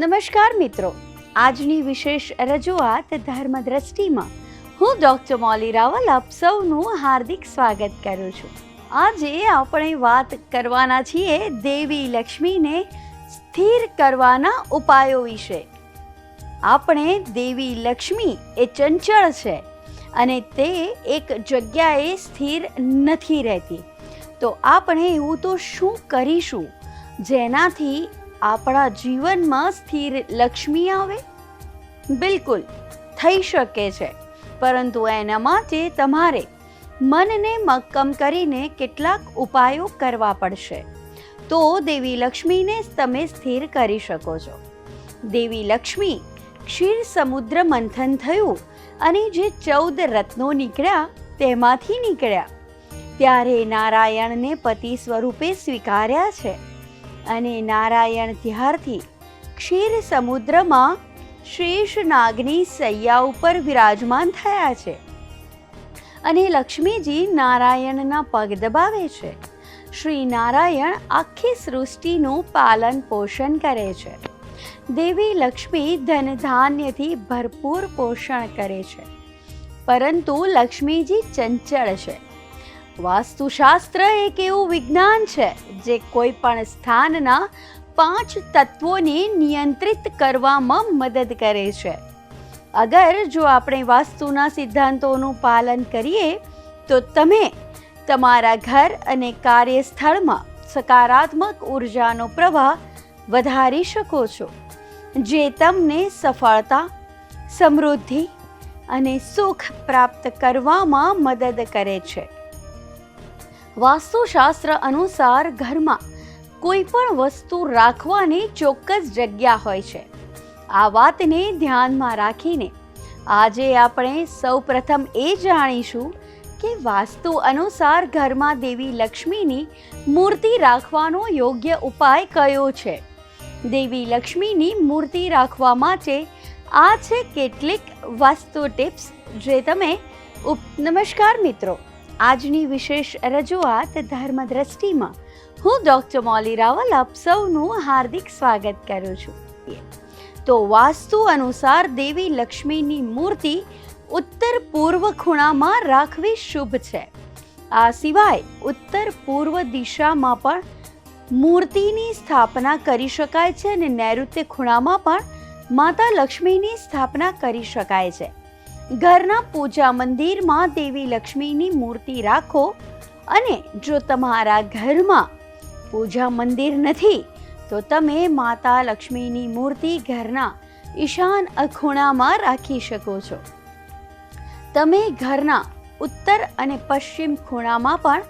નમસ્કાર મિત્રો. આજની વિશેષ રજૂઆત ધર્મ દ્રષ્ટિમાં હું ડૉક્ટર મોલી રાવલ આપ સૌનું હાર્દિક સ્વાગત કરું છું. આજે આપણે વાત કરવાના છીએ દેવી લક્ષ્મીને સ્થિર કરવાના ઉપાયો વિશે. આપણે દેવી લક્ષ્મી એ ચંચળ છે અને તે એક જગ્યાએ સ્થિર નથી રહેતી. તો આપણે એવું તો શું કરીશું? જેનાથી આપણા જીવનમાં સ્થિર લક્ષ્મી આવે? બિલકુલ, થઈ શકે છે. પરંતુ એના માટે તમારે મનને મક્કમ કરીને કેટલાક ઉપાયો કરવા પડશે. તો દેવી લક્ષ્મીને તમે સ્થિર કરી શકો છો. દેવી લક્ષ્મી, ક્ષીર સમુદ્ર મંથન થયું અને જે ચૌદ રત્નો નીકળ્યા તેમાંથી નીકળ્યા. ત્યારે નારાયણને પતિ સ્વરૂપે સ્વીકાર્યા છે. અને નારાયણ ત્યારથી ક્ષીર સમુદ્રમાં શેષ નાગની સૈયા ઉપર વિરાજમાન થયા છે. અને લક્ષ્મીજી નારાયણના પગ દબાવે છે. શ્રી નારાયણ આખી સૃષ્ટિનું પાલન પોષણ કરે છે. દેવી લક્ષ્મી ધન ધાન્યથી ભરપૂર પોષણ કરે છે. પરંતુ લક્ષ્મીજી ચંચળ છે. વાસ્તુશાસ્ત્ર એક એવું વિજ્ઞાન છે જે કોઈ પણ સ્થાનના પાંચ તત્વોને નિયંત્રિત કરવામાં મદદ કરે છે. અગર જો આપણે વાસ્તુના સિદ્ધાંતોનું પાલન કરીએ, તો તમે તમારા ઘર અને કાર્યસ્થળમાં સકારાત્મક ઉર્જાનો પ્રવાહ વધારી શકો છો, જે તમને સફળતા, સમૃદ્ધિ અને સુખ પ્રાપ્ત કરવામાં મદદ કરે છે. વાસ્તુશાસ્ત્ર અનુસાર ઘરમાં કોઈ પણ વસ્તુ રાખવાની ચોક્કસ જગ્યા હોય છે. આ વાતને ધ્યાનમાં રાખીને આજે આપણે સૌપ્રથમ એ જાણીશું કે વાસ્તુ અનુસાર ઘરમાં દેવી લક્ષ્મીની મૂર્તિ રાખવાનો યોગ્ય ઉપાય કયો છે? દેવી લક્ષ્મીની મૂર્તિ રાખવા માટે આ છે કેટલીક વાસ્તુ ટિપ્સ જે તમે ઉપ, નમસ્કાર મિત્રો. આજની વિશેષ રજૂઆત ધર્મ દ્રષ્ટિમાં હું ડૉક્ટર મોલી રાવલ આપ સૌનું હાર્દિક સ્વાગત કરું છું. તો વાસ્તુ અનુસાર દેવી લક્ષ્મીની મૂર્તિ ઉત્તર પૂર્વ ખૂણામાં રાખવી શુભ છે. આ સિવાય ઉત્તર પૂર્વ દિશામાં પણ મૂર્તિની સ્થાપના કરી શકાય છે અને નૈઋત્ય ખૂણામાં પણ માતા લક્ષ્મીની સ્થાપના કરી શકાય છે. ઘરના પૂજા મંદિરમાં દેવી લક્ષ્મીની મૂર્તિ રાખો અને જો તમારા ઘરમાં પૂજા મંદિર નથી, તો તમે માતા લક્ષ્મીની મૂર્તિ ઘરના ઈશાન ખૂણામાં રાખી શકો છો. તમે ઘરના ઉત્તર અને પશ્ચિમ ખૂણામાં પણ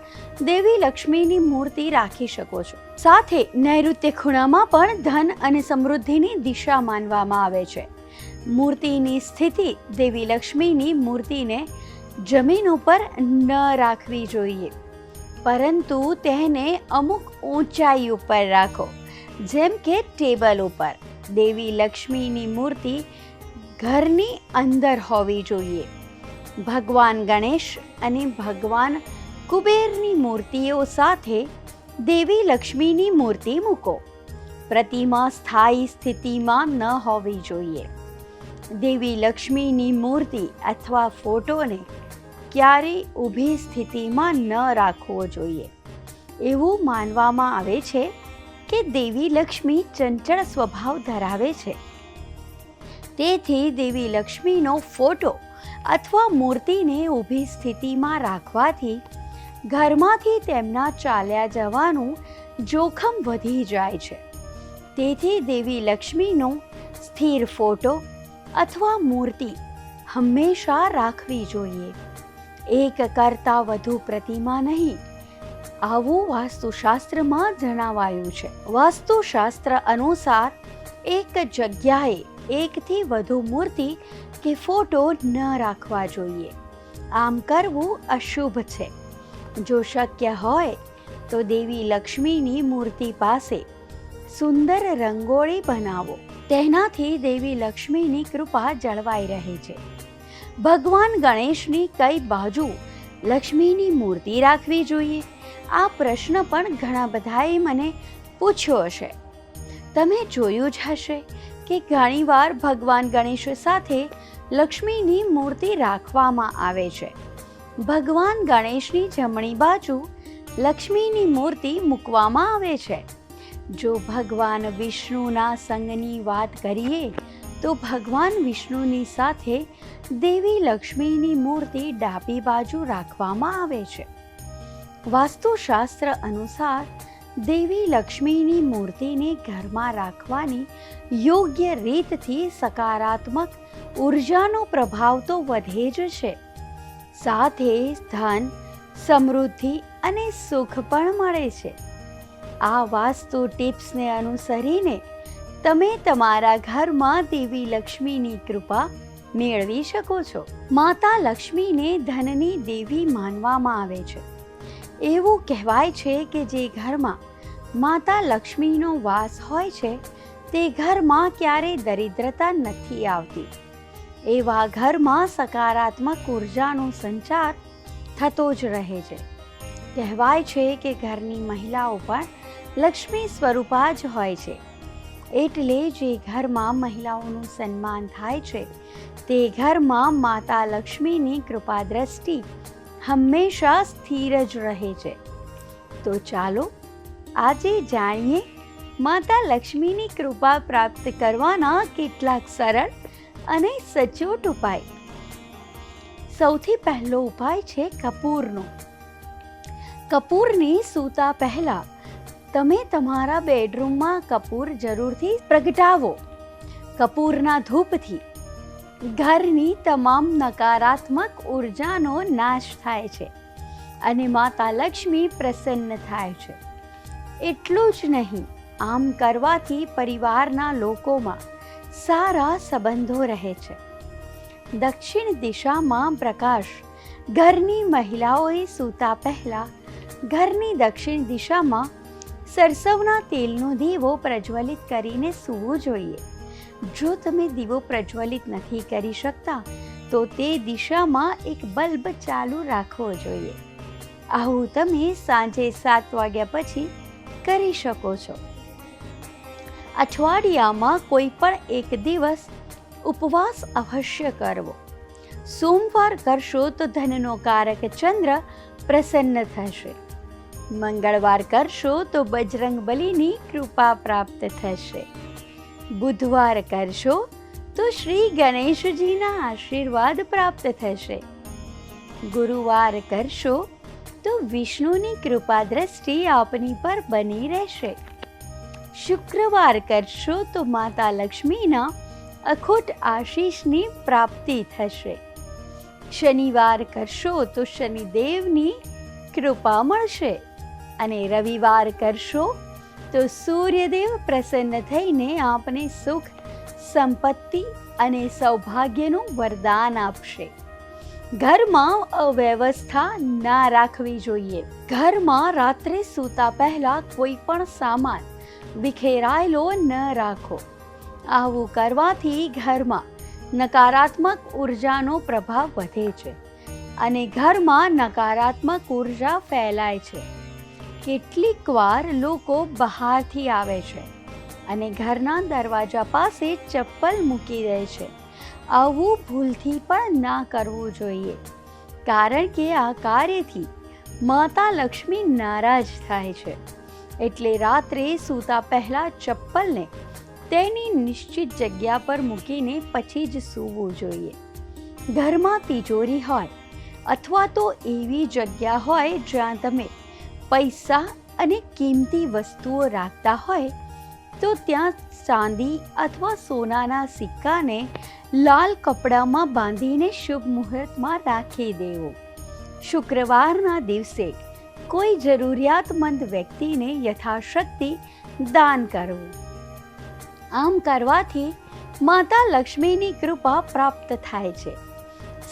દેવી લક્ષ્મીની મૂર્તિ રાખી શકો છો. સાથે નૈઋત્ય ખૂણામાં પણ ધન અને સમૃદ્ધિની દિશા માનવામાં આવે છે. મૂર્તિની સ્થિતિ દેવી લક્ષ્મીની મૂર્તિને જમીન ઉપર ન રાખવી જોઈએ. પરંતુ તેને અમુક ઊંચાઈ ઉપર રાખો, જેમ કે ટેબલ ઉપર. દેવી લક્ષ્મીની મૂર્તિ ઘરની અંદર હોવી જોઈએ. ભગવાન ગણેશ અને ભગવાન કુબેરની મૂર્તિઓ સાથે દેવી લક્ષ્મીની મૂર્તિ મૂકો. પ્રતિમા સ્થાયી સ્થિતિમાં ન હોવી જોઈએ. દેવી લક્ષ્મીની મૂર્તિ અથવા ફોટોને ક્યારેય ઊભી સ્થિતિમાં ન રાખવો જોઈએ. એવું માનવામાં આવે છે કે દેવી લક્ષ્મી ચંચળ સ્વભાવ ધરાવે છે. તેથી દેવી લક્ષ્મીનો ફોટો અથવા મૂર્તિને ઊભી સ્થિતિમાં રાખવાથી ઘરમાંથી તેમના ચાલ્યા જવાનું જોખમ વધી જાય છે. તેથી દેવી લક્ષ્મીનો સ્થિર ફોટો અથવા મૂર્તિ હંમેશા રાખવી જોઈએ. એક કરતાં વધુ પ્રતિમા નહીં. આવું વાસ્તુશાસ્ત્રમાં જણાવાયું છે. વાસ્તુશાસ્ત્ર અનુસાર એક જગ્યાએ એકથી વધુ મૂર્તિ કે ફોટો ન રાખવા જોઈએ. આમ કરવું અશુભ છે. જો શક્ય હોય, તો દેવી લક્ષ્મીની મૂર્તિ પાસે સુંદર રંગોળી બનાવો. તેનાથી દેવી લક્ષ્મીની કૃપા જળવાઈ રહે છે. ભગવાન ગણેશની કઈ બાજુ લક્ષ્મીની મૂર્તિ રાખવી જોઈએ? આ પ્રશ્ન પણ ઘણા બધાએ મને પૂછ્યો હશે. તમે જોયું જ હશે કે ઘણીવાર ભગવાન ગણેશ સાથે લક્ષ્મીની મૂર્તિ રાખવામાં આવે છે. ભગવાન ગણેશની જમણી બાજુ લક્ષ્મીની મૂર્તિ મૂકવામાં આવે છે. જો ભગવાન વિષ્ણુના સંગની વાત કરીએ, તો ભગવાન વિષ્ણુની સાથે દેવી લક્ષ્મીની મૂર્તિ ડાબી બાજુ રાખવામાં આવે છે. વાસ્તુશાસ્ત્ર અનુસાર, દેવી લક્ષ્મીની મૂર્તિને ઘરમાં રાખવાની યોગ્ય રીતથી સકારાત્મક ઉર્જાનો પ્રભાવ તો વધે જ છે. સાથે ધન, સમૃદ્ધિ અને સુખ પણ મળે છે. આ વાસ્તુ ટિપ્સને અનુસરીને તમે તમારા ઘરમાં દેવી લક્ષ્મીની કૃપા મેળવી શકો છો. માતા લક્ષ્મીને ધનની દેવી માનવામાં આવે છે. એવું કહેવાય છે કે જે ઘરમાં માતા લક્ષ્મીનો વાસ હોય છે, તે ઘરમાં ક્યારેય દરિદ્રતા નથી આવતી. એવા ઘરમાં સકારાત્મક ઉર્જાનો સંચાર થતો જ રહે છે. કહેવાય છે કે ઘરની મહિલાઓ પણ લક્ષ્મી સ્વરૂપા જ હોય છે. એટલે જે ઘરમાં મહિલાઓનું સન્માન થાય છે, તે ઘરમાં માતા લક્ષ્મીની કૃપા દ્રષ્ટિ હંમેશા સ્થિર જ રહે છે. તો ચાલો, આજે જાણીએ માતા લક્ષ્મીની કૃપા પ્રાપ્ત કરવાના કેટલાક સરળ અને સચોટ ઉપાય. સૌથી પહેલો ઉપાય છે કપૂરનો. કપૂરની સૂતા પહેલા તમે તમારા બેડરૂમમાં કપૂર જરૂરથી પ્રગટાવો. કપૂરના ધૂપથી ઘરની તમામ નકારાત્મક ઉર્જાનો નાશ થાય છે અને માતા લક્ષ્મી પ્રસન્ન થાય છે. એટલું જ નહીં, આમ કરવાથી પરિવારના લોકોમાં સારા સંબંધો રહે છે. દક્ષિણ દિશામાં પ્રકાશ ઘરની મહિલાઓએ સૂતા પહેલા ઘરની દક્ષિણ દિશામાં સરસવના તેલનો દીવો પ્રજ્વલિત કરીને સૂવું જોઈએ. જો તમે દીવો પ્રજ્વલિત નથી કરી શકતા, તો તે દિશામાં એક બલ્બ ચાલુ રાખવો જોઈએ. આવું તમે સાંજે સાત વાગ્યા પછી કરી શકો છો. અઠવાડિયામાં કોઈ પણ એક દિવસ ઉપવાસ અવશ્ય કરવો. સોમવાર કરશો તો ધનનો કારક ચંદ્ર પ્રસન્ન થશે. મંગળવાર કરશો તો બજરંગ બલીની કૃપા પ્રાપ્ત થશે. બુધવાર કરશો તો શ્રી ગણેશજીના આશીર્વાદ પ્રાપ્ત થશે. ગુરુવાર કરશો તો વિષ્ણુની કૃપા દ્રષ્ટિ આપની પર બની રહેશે. શુક્રવાર કરશો તો માતા લક્ષ્મીના અખોટ આશીષની પ્રાપ્તિ થશે. શનિવાર કરશો તો શનિદેવની કૃપા મળશે. અને રવિવાર કરશો તો સૂર્યદેવ પ્રસન્ન થઈને આપને સુખ, સંપત્તિ અને સૌભાગ્યનું વરદાન આપશે. ઘરમાં અવ્યવસ્થા ના રાખવી જોઈએ. ઘરમાં રાત્રે સૂતા પહેલા કોઈ પણ સામાન વિખેરાયેલો ન રાખો. આવું કરવાથી ઘરમાં નકારાત્મક ઉર્જાનો પ્રભાવ વધે છે અને ઘરમાં નકારાત્મક ઊર્જા ફેલાય છે. કેટલીક વાર લોકો બહારથી આવે છે અને ઘરના દરવાજા પાસે ચપ્પલ મૂકી દે છે. આવું ભૂલથી પણ ના કરવું જોઈએ. કારણ કે આ કાર્યથી માતા લક્ષ્મી નારાજ થાય છે. એટલે રાત્રે સૂતા પહેલાં ચપ્પલને તેની નિશ્ચિત જગ્યા પર મૂકીને પછી જ સૂવું જોઈએ. ઘરમાં તિજોરી હોય અથવા તો એવી જગ્યા હોય જ્યાં તમે પૈસા અને કિંમતી વસ્તુઓ રાખતા હોય, તો ત્યાં ચાંદી અથવા સોનાના સિક્કાને લાલ કપડામાં બાંધીને શુભ મુહૂર્તમાં રાખી દેવો. શુક્રવારના દિવસે કોઈ જરૂરિયાતમંદ વ્યક્તિને યથાશક્તિ દાન કરવું. આમ કરવાથી માતા લક્ષ્મીની કૃપા પ્રાપ્ત થાય છે.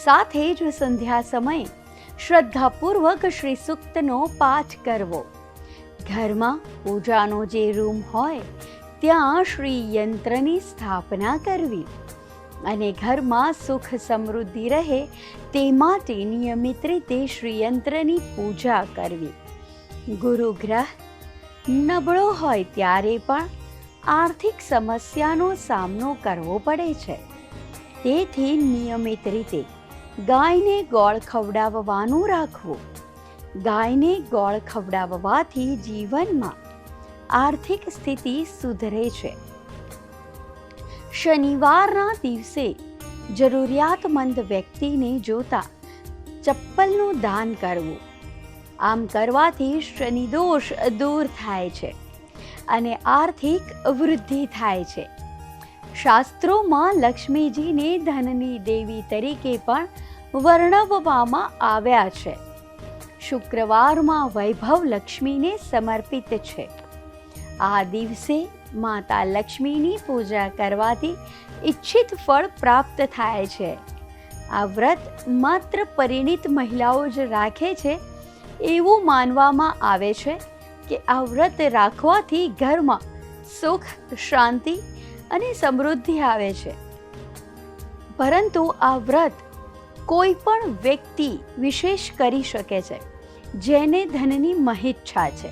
સાથે જ સંધ્યા સમયે શ્રદ્ધાપૂર્વક શ્રી સૂક્તનો પાઠ કરવો. ઘરમાં પૂજાનો જે રૂમ હોય, ત્યાં શ્રી યંત્રની સ્થાપના કરવી. અને ઘરમાં સુખ સમૃદ્ધિ રહે, તે માટે નિયમિત રીતે શ્રીયંત્રની પૂજા કરવી. ગુરુ ગ્રહ નબળો હોય ત્યારે પણ આર્થિક સમસ્યાનો સામનો કરવો પડે છે. તેથી નિયમિત રીતે ગાયને ગોળ ખવડાવવાનું રાખવું. ગાયને ગોળ ખવડાવવાથી જીવનમાં આર્થિક સ્થિતિ સુધરે છે. શનિવારના દિવસે જરૂરિયાતમંદ વ્યક્તિને જોતા ચપ્પલનું દાન કરવું. આમ કરવાથી શનિદોષ દૂર થાય છે અને આર્થિક વૃદ્ધિ થાય છે. શાસ્ત્રોમાં લક્ષ્મીજીને ધનની દેવી તરીકે પણ વર્ણવવામાં આવ્યા છે. શુક્રવારમાં વૈભવ લક્ષ્મીને સમર્પિત છે. આ દિવસે માતા લક્ષ્મીની પૂજા કરવાથી ઈચ્છિત ફળ પ્રાપ્ત થાય છે. આ વ્રત માત્ર પરિણિત મહિલાઓ જ રાખે છે એવું માનવામાં આવે છે કે આ વ્રત રાખવાથી ઘરમાં સુખ, શાંતિ અને સમૃદ્ધિ આવે છે. પરંતુ આ વ્રત કોઈ પણ વ્યક્તિ વિશેષ કરી શકે છે, જેને ધનની મહિચ્છા છે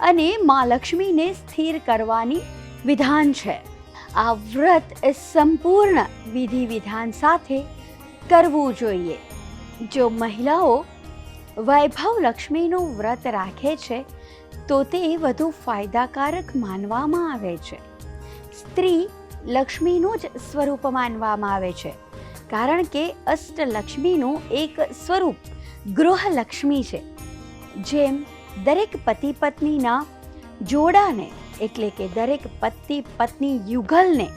અને મા લક્ષ્મીને સ્થિર કરવાની વિધાન છે. આ વ્રત એ સંપૂર્ણ વિધિ વિધાન સાથે કરવું જોઈએ. જો મહિલાઓ વૈભવ લક્ષ્મીનું વ્રત રાખે છે, તો તે વધુ ફાયદાકારક માનવામાં આવે છે. સ્ત્રી લક્ષ્મીનું જ સ્વરૂપ માનવામાં આવે છે. કારણ કે અષ્ટલક્ષ્મીનું એક સ્વરૂપ ગૃહલક્ષ્મી છે. જેમ દરેક પતિ પત્નીના જોડાને એટલે કે દરેક પતિ પત્ની યુગલને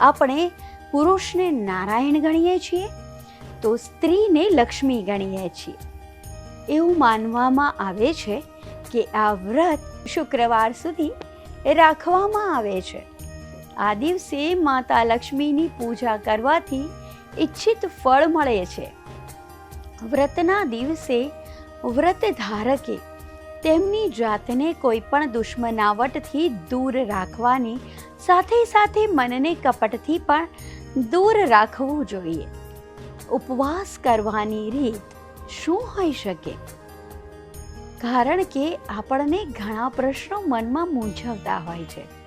આપણે પુરુષને નારાયણ ગણીએ છીએ, તો સ્ત્રીને લક્ષ્મી ગણીએ છીએ. એવું માનવામાં આવે છે કે આ વ્રત શુક્રવાર સુધી રાખવામાં આવે છે. આ દિવસે માતા લક્ષ્મીની પૂજા કરવાથી ઈચ્છિત ફળ મળે છે. વ્રતના દિવસે વ્રત ધારકે તેમની જાતને કોઈ પણ દુશ્મનાવટથી દૂર રાખવાની, સાથે સાથે મનને કપટથી પણ દૂર રાખવું જોઈએ. ઉપવાસ કરવાની રીત શું હોઈ શકે? કારણ કે આપણને ઘણા પ્રશ્નો મનમાં મૂંઝવતા હોય છે.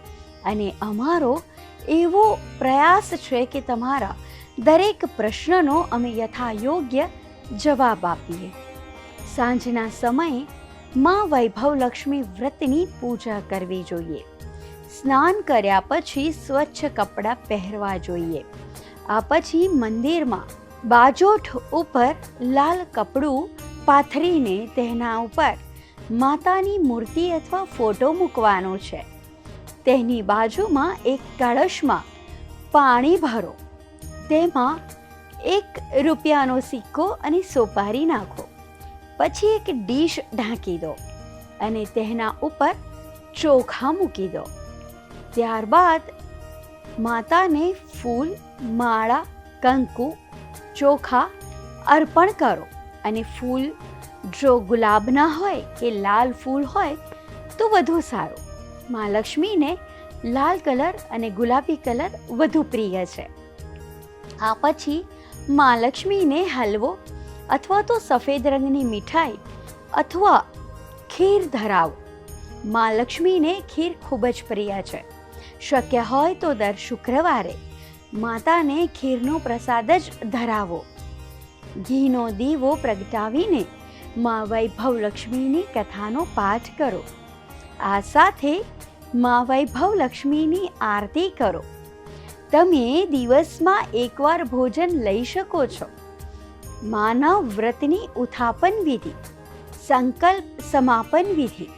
અને અમારો એવો પ્રયાસ છે કે તમારા દરેક પ્રશ્નનો અમે યથાયોગ્ય જવાબ આપીએ. સાંજના સમયે માં વૈભવ લક્ષ્મી વ્રતની પૂજા કરવી જોઈએ. સ્નાન કર્યા પછી સ્વચ્છ કપડાં પહેરવા જોઈએ. આ પછી મંદિરમાં બાજોઠ ઉપર લાલ કપડું પાથરીને તેના ઉપર માતાની મૂર્તિ અથવા ફોટો મૂકવાનો છે. તેની બાજુમાં એક કળશમાં પાણી ભરો. તેમાં એક રૂપિયાનો સિક્કો અને સોપારી નાખો. પછી એક ડીશ ઢાંકી દો અને તેના ઉપર ચોખા મૂકી દો. ત્યારબાદ માતાને ફૂલ, માળા, કંકુ, ચોખા અર્પણ કરો અને ફૂલ જો ગુલાબના હોય કે લાલ ફૂલ હોય તો વધુ સારું. મા લક્ષ્મીને લાલ કલર અને ગુલાબી કલર વધુ પ્રિય છે. આ પછી મા લક્ષ્મીને હલવો અથવા તો સફેદ રંગની મીઠાઈ અથવા ખીર ધરાવો. મા લક્ષ્મીને ખીર ખૂબ જ પ્રિય છે. શક્ય હોય તો દર શુક્રવારે માતાને ખીરનો પ્રસાદ જ ધરાવો. ઘીનો દીવો પ્રગટાવીને મા વૈભવ લક્ષ્મીની કથાનો પાઠ કરો. આ સાથે મા વૈભવ લક્ષ્મીની આરતી કરો. તમે દિવસમાં એકવાર ભોજન લઈ શકો છો. માનવ વ્રતની ઉથાપન વિધિ, સંકલ્પ સમાપન વિધિ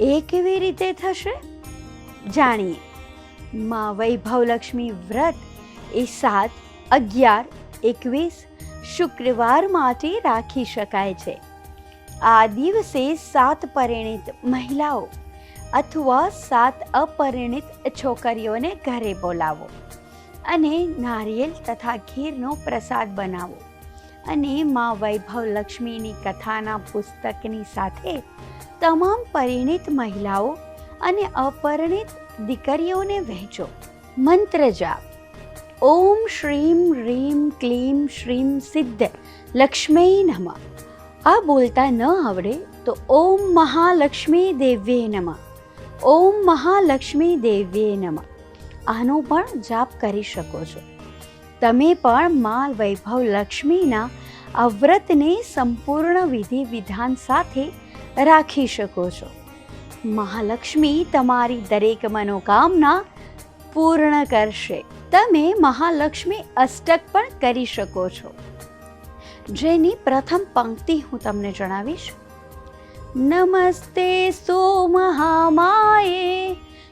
એ કેવી રીતે થશે? જાણીએ. મા વૈભવલક્ષ્મી વ્રત એ સાત, અગિયાર, એકવીસ શુક્રવાર માટે રાખી શકાય છે. આ દિવસે સાત પરિણિત મહિલાઓ અથવા સાત અપરિણિત છોકરીઓને ઘરે બોલાવો અને નારિયેલ તથા ખીરનો પ્રસાદ બનાવો. અને મા વૈભવ લક્ષ્મીની કથાના પુસ્તકની સાથે તમામ પરિણિત મહિલાઓ અને અપરિણિત દીકરીઓને વહેંચો. મંત્ર જાપ. ઓમ શ્રીમ, રીમ, ક્લીમ, શ્રીમ સિદ્ધ, લક્ષ્મી નમ. આ બોલતા ન આવડે તો ઓમ મહાલક્ષ્મી દેવ્યે નમ. ઓમ મહાલક્ષ્મી દેવ્યે નમઃ. આનો પણ જાપ કરી શકો છો. તમે પણ મા વૈભવ લક્ષ્મીના આ વ્રતને સંપૂર્ણ વિધિ વિધાન સાથે રાખી શકો છો. મહાલક્ષ્મી તમારી દરેક મનોકામના પૂર્ણ કરશે. તમે મહાલક્ષ્મી અષ્ટક પણ કરી શકો છો. જેની પ્રથમ પંક્તિ હું તમને જણાવીશ. નમસ્તે સો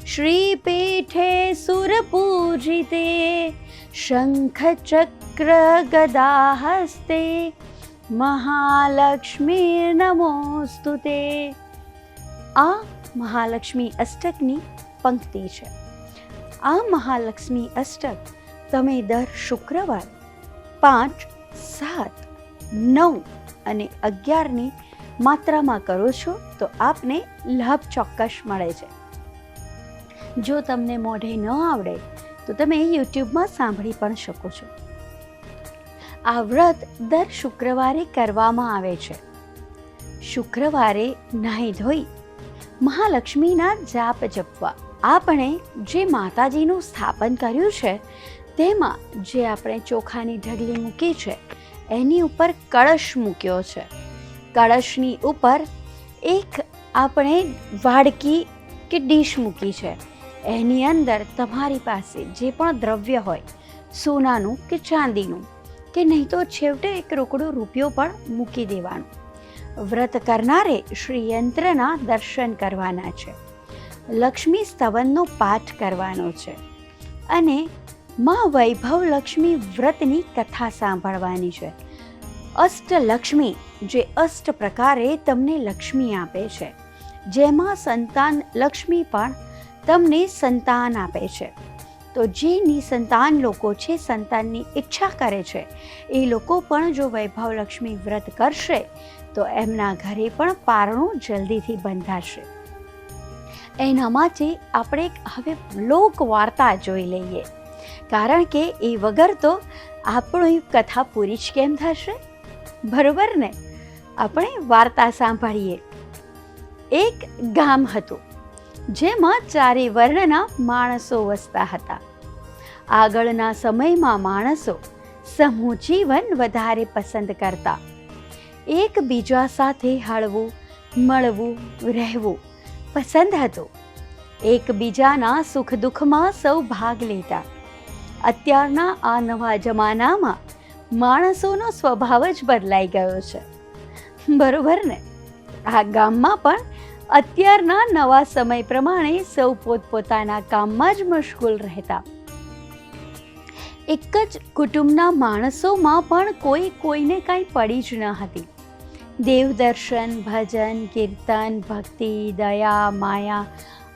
શ્રી પીઠે સુરપૂજિતે શંખ ચક્ર ગદા હસ્તે મહાલક્ષ્મી નમોસ્તુ તે આ મહાલક્ષ્મી અષ્ટકની પંક્તિ છે. આ મહાલક્ષ્મી અષ્ટક તમે દર શુક્રવાર પાંચ, સાત નવ અને અગિયારની માત્રામાં કરો છો, તો આપને લાભ ચોક્કસ મળે છે. જો તમને મોઢે ન આવડે, તો તમે યુટ્યુબમાં સાંભળી પણ શકો છો. આ વ્રત દર શુક્રવારે કરવામાં આવે છે. શુક્રવારે નાહી ધોઈ, મહાલક્ષ્મીના જાપ જપવા. આપણે જે માતાજીનું સ્થાપન કર્યું છે, તેમાં જે આપણે ચોખાની ઢગલી મૂકી છે એની ઉપર કળશ મૂક્યો છે. કળશની ઉપર એક આપણે વાડકી કે ડીશ મૂકી છે. એની અંદર તમારી પાસે જે પણ દ્રવ્ય હોય, સોનાનું કે ચાંદીનું, કે નહીં તો છેવટે એક રોકડો રૂપિયો પણ મૂકી દેવાનું. વ્રત કરનારે શ્રી યંત્રના દર્શન કરવાના છે. લક્ષ્મી સ્તવનનો પાઠ કરવાનો છે. અને માં વૈભવ લક્ષ્મી વ્રતની કથા સાંભળવાની છે. અષ્ટલક્ષ્મી જે અષ્ટ પ્રકારે તમને લક્ષ્મી આપે છે. જેમાં સંતાન લક્ષ્મી પણ તમને સંતાન આપે છે. તો જે નિસંતાન લોકો છે, સંતાનની ઈચ્છા કરે છે, એ લોકો પણ જો વૈભવ લક્ષ્મી વ્રત કરશે, તો એમના ઘરે પણ પારણું જલ્દીથી બંધાશે. એના માટે આપણે હવે લોક વાર્તા જોઈ લઈએ. કારણ કે એ વગર તો આપણી કથા પૂરી જ કેમ થશે? બરોબર ને? આપણે વાર્તા સાંભળીએ. એક ગામ હતું, જેમાં ચારે વર્ણના માણસો વસતા હતા. આગળના સમયમાં માણસો સમૂહ જીવન વધારે પસંદ કરતા. એકબીજા સાથે હળવું, મળવું, રહેવું પસંદ હતું. એકબીજાના સુખ દુઃખમાં સૌ ભાગ લેતા. અત્યારના આ નવા જમાનામાં માણસોનો સ્વભાવ જ બદલાઈ ગયો છે. બરોબર ને? આ ગામમાં પણ અત્યારના નવા સમય પ્રમાણે સૌ પોતપોતાના કામમાં જ મશગુલ રહેતા. એક જ કુટુંબના માણસોમાં પણ કોઈ કોઈને કાંઈ પડી જ ન હતી. દેવદર્શન ભજન, કીર્તન, ભક્તિ, દયા, માયા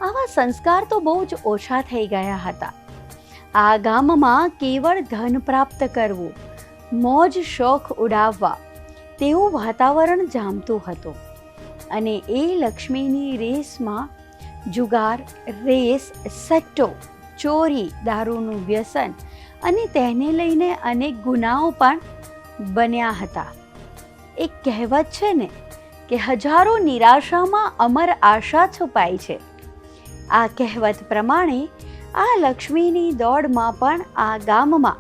આવા સંસ્કાર તો બહુ જ ઓછા થઈ ગયા હતા. આ ગામમાં કેવળ ધન પ્રાપ્ત કરવું, મોજ શોખ ઉડાવવા, તેવું વાતાવરણ જામતું હતું. અને એ લક્ષ્મીની રેસમાં જુગાર, રેસ, સટ્ટો, ચોરી, દારૂનું વ્યસન અને તેને લઈને અનેક ગુનાઓ પણ બન્યા હતા. એક કહેવત છે ને કે હજારો નિરાશામાં અમર આશા છુપાઈ છે. આ કહેવત પ્રમાણે આ લક્ષ્મીની દોડમાં પણ આ ગામમાં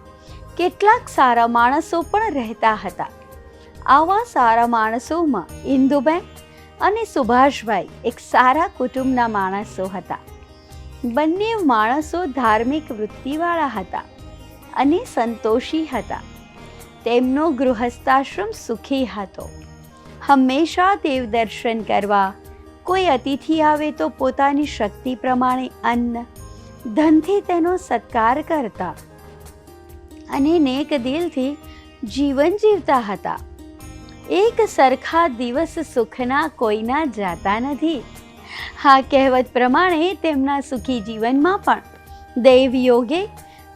કેટલાક સારા માણસો પણ રહેતા હતા. આવા સારા માણસોમાં ઇન્દુબેન અને સુભાષભાઈ એક સારા કુટુંબના માણસો હતા. બંને માણસો ધાર્મિક વૃત્તિવાળા હતા અને સંતોષી હતા. તેમનો ગૃહસ્થાશ્રમ સુખી હતો. હંમેશા દેવ દર્શન કરવા, કોઈ અતિથિ આવે તો પોતાની શક્તિ પ્રમાણે અન્ન ધનથી તેનો સત્કાર કરતા અને નેક દિલથી જીવન જીવતા હતા. એક સરખા દિવસ સુખના કોઈના જાતા નથી. આ કહેવત પ્રમાણે તેમના સુખી જીવનમાં પણ દૈવ યોગે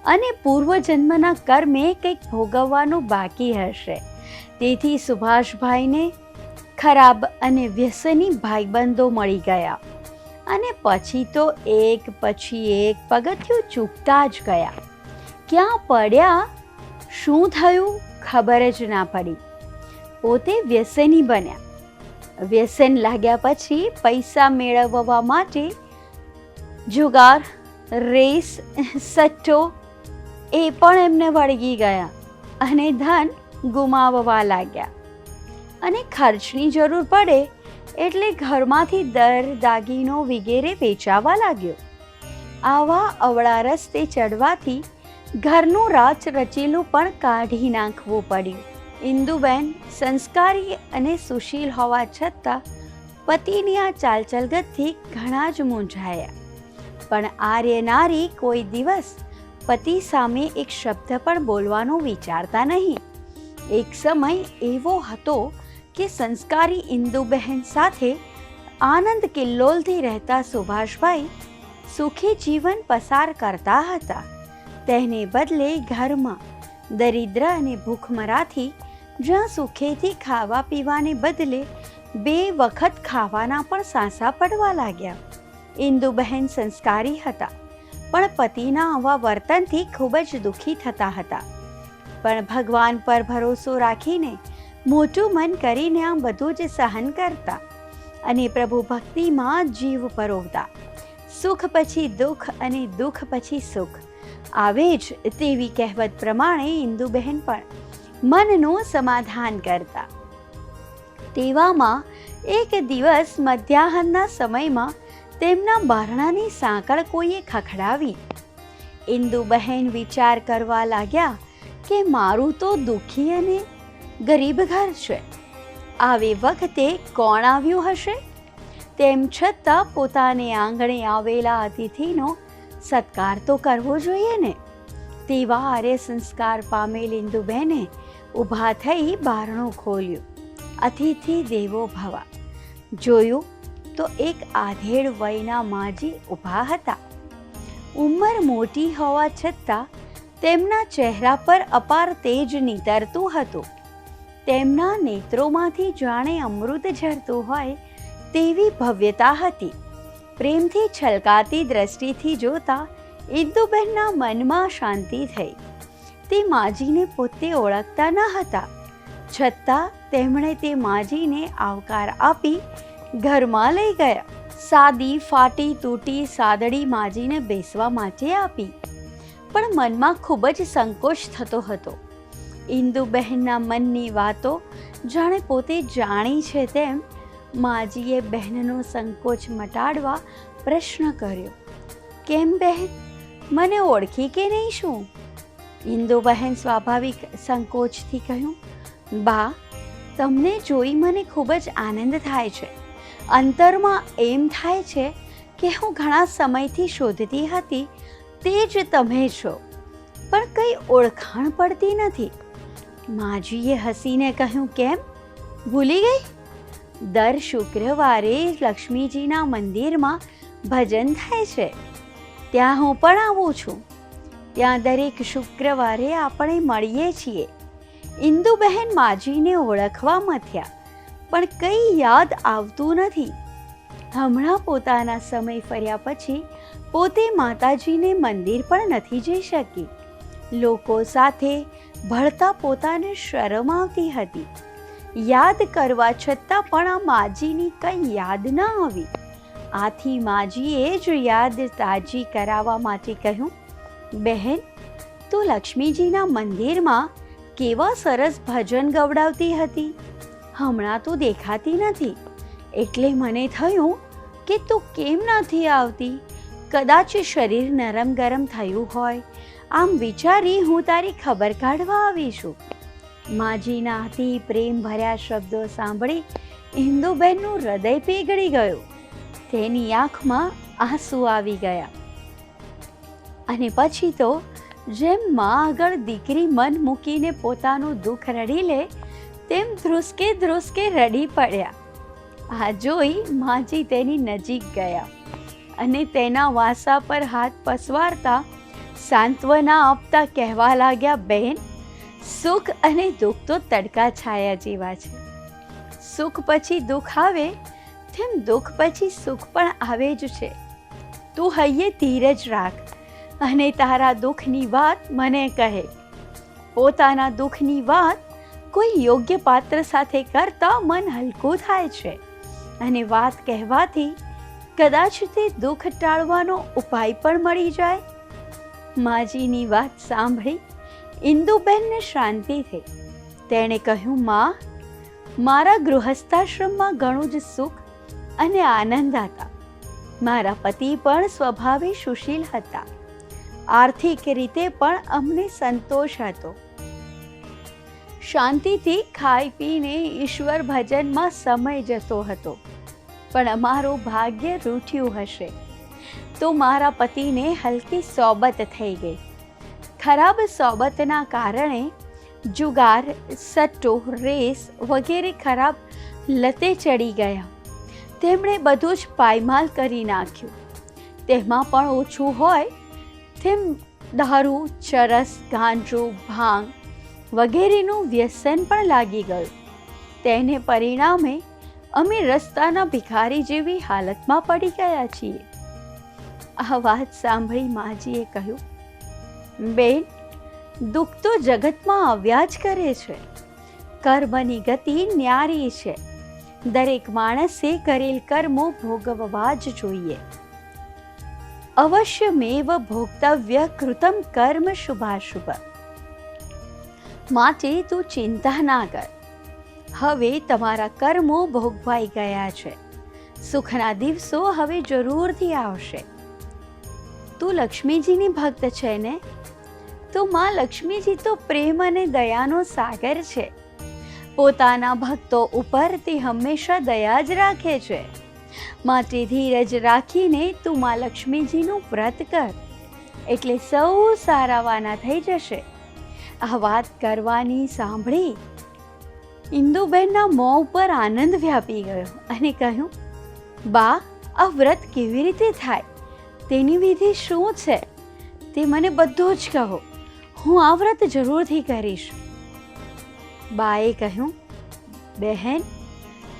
અને પૂર્વજન્મના કર્મે કંઈક ભોગવવાનું બાકી હશે. તેથી સુભાષભાઈને ખરાબ અને વ્યસની ભાઈબંધો મળી ગયા. અને પછી તો એક પછી એક પગથિયું ચૂકતા જ ગયા. ક્યાં પડ્યા? શું થયું? ખબર જ ના પડી. પોતે વ્યસની બન્યા. વ્યસન લાગ્યા પછી પૈસા મેળવવા માટે જુગાર, રેસ, સટ્ટો એ પણ એમને વળગી ગયા અને ધન ગુમાવવા લાગ્યા. અને ખર્ચની જરૂર પડે એટલે ઘરમાંથી દર દાગીનો વગેરે વેચાવા લાગ્યો. આવા અવળા રસ્તે ચડવાથી ઘરનું રાચ રચેલું પણ કાઢી નાખવું પડ્યું. ઇન્દુબેન સંસ્કારી અને સુશીલ હોવા છતાં પતિની આ ચાલચલગતથી ઘણા જ મૂંઝાયા. પણ આર્ય નારી કોઈ દિવસ પતિ સામે એક શબ્દ પણ બોલવાનું વિચારતા નહીં. એક સમય એવો હતો કે સંસ્કારી ઇન્દુબહેન સાથે આનંદ કિલ્લોલથી રહેતા સુભાષભાઈ સુખી જીવન પસાર કરતા હતા. તેને બદલે ઘરમાં દરિદ્ર અને ભૂખમરાથી જ્યાં સુખેથી ખાવા પીવાને બદલે બે વખત ખાવાના પણ સાંસા પડવા લાગ્યા. ઇન્દુબહેન સંસ્કારી હતા, પણ પતિના આવા વર્તનથી ખૂબ જ દુઃખી થતા હતા. પણ ભગવાન પર ભરોસો રાખીને મોટું મન કરીને આમ બધું જ સહન કરતા અને પ્રભુ ભક્તિમાં જીવ પરોવતા. સુખ પછી દુઃખ અને દુઃખ પછી સુખ. આવે જ તેવી કહેવત પ્રમાણે ઇન્દુબહેન પણ મનનું સમાધાન કરતા. તેવામાં એક દિવસ મધ્યાહનના સમયમાં તેમના બારણાની સાંકળ કોઈએ ખખડાવી. ઇન્દુબહેન વિચાર કરવા લાગ્યા કે મારું તો દુઃખી અને ગરીબ ઘર છે. આવી વખતે કોણ આવ્યું હશે? તેમ છતાં પોતાને આંગણે આવેલા અતિથિનો સત્કાર તો કરવો જોઈએ ને. તેવા આર્ય સંસ્કાર પામેલ ઇન્દુબેને ઊભા થઈ બારણું ખોલ્યું. અતિથિ દેવો ભવા. જોયું તો એક આધેડ વયના માજી ઊભા હતા. ઉંમર મોટી હોવા છતાં તેમના ચહેરા પર અપાર તેજ નીતરતું હતું. તેમના નેત્રોમાંથી જાણે અમૃત ઝરતું હોય તેવી ભવ્યતા હતી. પ્રેમથી છલકાતી દ્રષ્ટિથી જોતા ઇન્દુબહેનના મનમાં શાંતિ થઈ. તે માજીને પોતે ઓળખતા ન હતા. છતાં તેમણે તે માજીને આવકાર આપી ઘરમાં લઈ ગયા. સાદી, ફાટી, તૂટી, સાદડી માજીને બેસવા માટે આપી. પણ મનમાં ખૂબ જ સંકોચ થતો હતો. ઇન્દુબહેનના મનની વાતો જાણે પોતે જાણી છે તેમ માજીએ બહેનનો સંકોચ મટાડવા પ્રશ્ન કર્યો. કેમ બહેન? મને ઓળખી કે નહીં શું? ઇન્દુ બહેન સ્વાભાવિક સંકોચથી કહ્યું, બા, તમને જોઈ મને ખૂબ જ આનંદ થાય છે. અંતરમાં એમ થાય છે કે હું ઘણા સમયથી શોધતી હતી તે જ તમે છો, પણ કંઈ ઓળખાણ પડતી નથી. માજીએ હસીને કહ્યું, કેમ? ભૂલી ગઈ? દર શુક્રવારે લક્ષ્મીજીના મંદિરમાં ભજન થાય છે. ત્યાં હું પણ આવું છું. ત્યાં દરેક શુક્રવારે આપણે મળીએ છીએ. ઇન્દુબહેન માજીને ઓળખવા મથ્યા, પણ કંઈ યાદ આવતું નથી. હમણાં પોતાના સમય ફર્યા પછી પોતે માતાજીને મંદિર પણ નથી જઈ શકી. લોકો સાથે ભળતા પોતાને શરમ આવતી હતી. યાદ કરવા છતાં પણ આ માજીની કંઈ યાદ ન આવી. આથી માજીએ જ યાદ તાજી કરાવવા માટે કહ્યું, બહેન, તું લક્ષ્મીજીના મંદિરમાં કેવા સરસ ભજન ગવડાવતી હતી? હમણાં તું દેખાતી નથી. એટલે મને થયું કે તું કેમ નથી આવતી? કદાચ શરીર નરમ ગરમ થયું હોય આમ વિચારી હું તારી ખબર કાઢવા આવી છું માજીના અતિ પ્રેમ ભર્યા શબ્દો સાંભળી ઇન્દુબેનનું હૃદય પીગળી ગયું. તેની આંખમાં આંસુ આવી ગયા. અને પછી તો જેમ માં આગળ દીકરી મન મૂકીને પોતાનું દુઃખ રડી લે, તેમ ધ્રુસકે ધ્રુસકે રડી પડ્યા. આ જોઈ માજી તેની નજીક ગયા અને તેના વાસા પર હાથ પસવારતા સાંત્વના આપતા કહેવા લાગ્યા, બહેન, સુખ અને દુઃખ તો તડકા છાયા જેવા છે. સુખ પછી દુઃખ આવે, તેમ દુઃખ પછી સુખ પણ આવે જ છે. તું હૈયે ધીરજ રાખ અને તારા દુઃખની વાત મને કહે. પોતાના દુઃખની વાત કોઈ યોગ્ય પાત્ર સાથે કરતા મન હલકું થાય છે. અને વાત કહેવાથી કદાચ તે દુઃખ ટાળવાનો ઉપાય પણ મળી જાય માજીની વાત સાંભળી ઇન્દુબહેનને શાંતિ થઈ. તેણે કહ્યું, માં, મારા ગૃહસ્થાશ્રમમાં ઘણું જ સુખ અને આનંદ હતા. મારા પતિ પણ સ્વભાવે સુશીલ હતા. આર્થિક રીતે પણ અમને સંતોષ હતો. શાંતિથી ખાઈ પીને ઈશ્વર ભજનમાં સમય જતો હતો. પણ અમારું ભાગ્ય રૂઠ્યું હશે. તો મારા પતિને હલકી સોબત થઈ ગઈ. ખરાબ સોબતના કારણે જુગાર, સટ્ટો, રેસ વગેરે ખરાબ લતે ચડી ગયા. તેમણે બધું જ પાયમાલ કરી નાખ્યું. તેમાં પણ ઓછું હોય તેમ દારૂ, ચરસ ગાંજો ભાંગ વગેરેનું વ્યસન પણ લાગી ગયું. તેને પરિણામે અમે રસ્તાના ભિખારી જેવી હાલતમાં પડી ગયા છીએ. આ વાત સાંભળી માજીએ કહ્યું, બેન, દુઃખ તો જગતમાં આવ્યા જ કરે છે. કર્મની ગતિ ન્યારી છે. દરેક માણસે કરેલ કર્મો ભોગવવા જ જોઈએ. અવશ્યમેવ ભોગતવ્ય કૃતમ કર્મ શુભાશુભ. માટે તું ચિંતા ના કર. હવે તમારા કર્મો ભોગવાઈ ગયા છે. સુખના દિવસો હવે જરૂરથી આવશે. તું લક્ષ્મીજીની ભક્ત છે ને? તો માં લક્ષ્મીજી તો પ્રેમ અને દયાનો સાગર છે. પોતાના ભક્તો ઉપર તે હંમેશા દયા જ રાખે છે. માટે ધીરજ રાખીને તું માં લક્ષ્મીજીનું વ્રત કર. એટલે સૌ સારાવાના થઈ જશે. આ વાત કરવાની સાંભળી ઇન્દુબેનના મોં ઉપર આનંદ વ્યાપી ગયો અને કહ્યું, બા, આ વ્રત કેવી રીતે થાય? તેની વિધિ શું છે તે મને બધું જ કહો. હું આ વ્રત જરૂરથી કરીશ. બાએ કહ્યું, બહેન,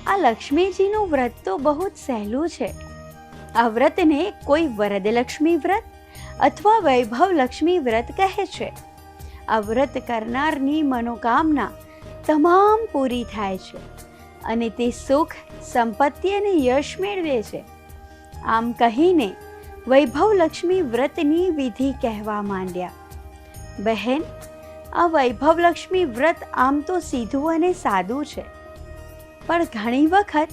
આ લક્ષ્મીજીનું વ્રત તો બહુ જ સહેલું છે. આ વ્રતને કોઈ વરદલક્ષ્મી વ્રત અથવા વૈભવ લક્ષ્મી વ્રત કહે છે. આ વ્રત કરનારની મનોકામના તમામ પૂરી થાય છે અને તે સુખ, સંપત્તિ અને યશ મેળવે છે. આમ કહીને વૈભવ લક્ષ્મી વ્રતની વિધિ કહેવા માંડ્યા. બહેન, આ વૈભવલક્ષ્મી વ્રત આમ તો સીધું અને સાદું છે. પણ ઘણી વખત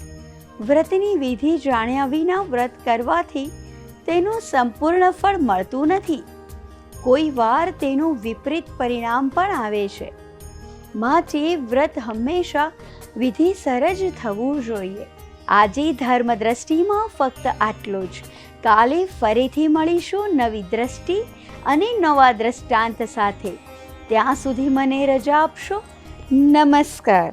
વ્રતની વિધિ જાણ્યા વિના વ્રત કરવાથી તેનું સંપૂર્ણ ફળ મળતું નથી. કોઈ વાર તેનું વિપરીત પરિણામ પણ આવે છે. માટે વ્રત હંમેશા વિધિસર જ થવું જોઈએ. આજે ધર્મ દ્રષ્ટિમાં ફક્ત આટલું જ. કાલે ફરીથી મળીશું નવી દ્રષ્ટિ અને નવા દ્રષ્ટાંત સાથે. ત્યાં સુધી મને રજા આપશો. નમસ્કાર.